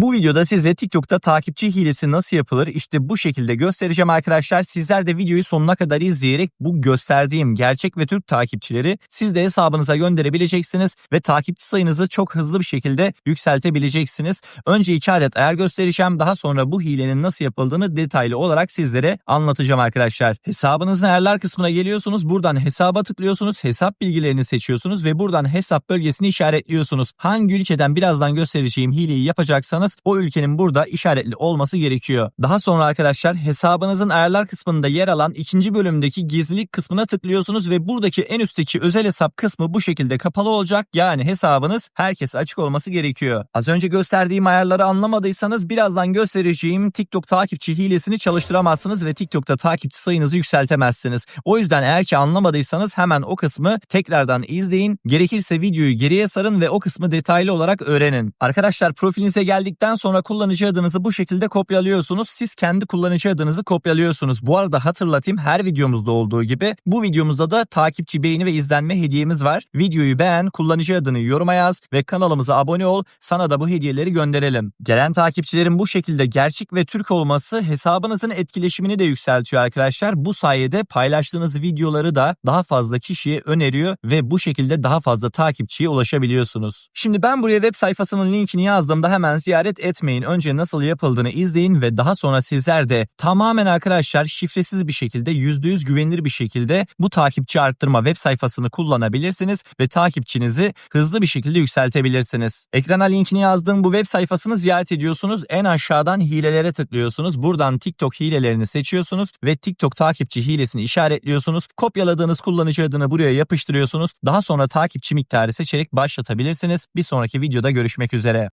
Bu videoda size TikTok'ta takipçi hilesi nasıl yapılır işte bu şekilde göstereceğim arkadaşlar. Sizler de videoyu sonuna kadar izleyerek bu gösterdiğim gerçek ve Türk takipçileri siz de hesabınıza gönderebileceksiniz ve takipçi sayınızı çok hızlı bir şekilde yükseltebileceksiniz. Önce iki adet ayar göstereceğim daha sonra bu hilenin nasıl yapıldığını detaylı olarak sizlere anlatacağım arkadaşlar. Hesabınızın ayarlar kısmına geliyorsunuz. Buradan hesaba tıklıyorsunuz. Hesap bilgilerini seçiyorsunuz ve buradan hesap bölgesini işaretliyorsunuz. Hangi ülkeden birazdan göstereceğim hileyi yapacaksanız o ülkenin burada işaretli olması gerekiyor. Daha sonra arkadaşlar hesabınızın ayarlar kısmında yer alan ikinci bölümdeki gizlilik kısmına tıklıyorsunuz ve buradaki en üstteki özel hesap kısmı bu şekilde kapalı olacak. Yani hesabınız herkese açık olması gerekiyor. Az önce gösterdiğim ayarları anlamadıysanız birazdan göstereceğim TikTok takipçi hilesini çalıştıramazsınız ve TikTok'ta takipçi sayınızı yükseltemezsiniz. O yüzden eğer ki anlamadıysanız hemen o kısmı tekrardan izleyin. Gerekirse videoyu geriye sarın ve o kısmı detaylı olarak öğrenin. Arkadaşlar profilinize geldikten sonra kullanıcı adınızı bu şekilde kopyalıyorsunuz. Siz kendi kullanıcı adınızı kopyalıyorsunuz. Bu arada hatırlatayım her videomuzda olduğu gibi bu videomuzda da takipçi beğeni ve izlenme hediyemiz var. Videoyu beğen, kullanıcı adını yoruma yaz ve kanalımıza abone ol. Sana da bu hediyeleri gönderelim. Gelen takipçilerin bu şekilde gerçek ve Türk olması hesabınızın etkileşimini de yükseltiyor arkadaşlar. Bu sayede paylaştığınız videoları da daha fazla kişiye öneriyor ve bu şekilde daha fazla takipçiye ulaşabiliyorsunuz. Şimdi ben buraya web sayfasının linkini yazdığımda hemen ziyaret etmeyin. Önce nasıl yapıldığını izleyin ve daha sonra sizler de tamamen arkadaşlar şifresiz bir şekilde %100 güvenilir bir şekilde bu takipçi arttırma web sayfasını kullanabilirsiniz ve takipçinizi hızlı bir şekilde yükseltebilirsiniz. Ekrana linkini yazdığım bu web sayfasını ziyaret ediyorsunuz. En aşağıdan hilelere tıklıyorsunuz. Buradan TikTok hilelerini seçiyorsunuz ve TikTok takipçi hilesini işaretliyorsunuz. Kopyaladığınız kullanıcı adını buraya yapıştırıyorsunuz. Daha sonra takipçi miktarı seçerek başlatabilirsiniz. Bir sonraki videoda görüşmek üzere.